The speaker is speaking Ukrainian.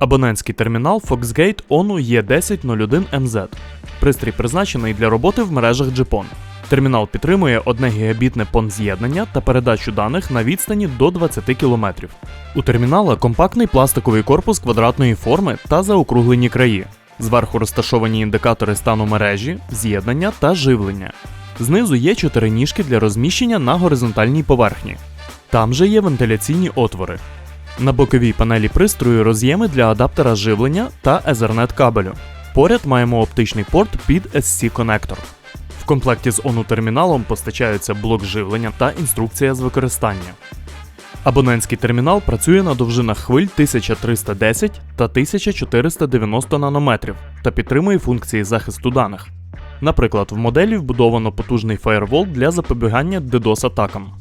Абонентський термінал Foxgate ONU E1001MZ. Пристрій призначений для роботи в мережах GPON. Термінал підтримує 1 гігабітне PON з'єднання та передачу даних на відстані до 20 км. У термінала компактний пластиковий корпус квадратної форми та заокруглені краї. Зверху розташовані індикатори стану мережі, з'єднання та живлення. Знизу є чотири ніжки для розміщення на горизонтальній поверхні. Там же є вентиляційні отвори. На боковій панелі пристрою роз'єми для адаптера живлення та Ethernet кабелю. Поряд маємо оптичний порт під SC-конектор. В комплекті з ONU терміналом постачаються блок живлення та інструкція з використання. Абонентський термінал працює на довжинах хвиль 1310 та 1490 нанометрів та підтримує функції захисту даних. Наприклад, в моделі вбудовано потужний фаєрвол для запобігання DDoS-атакам.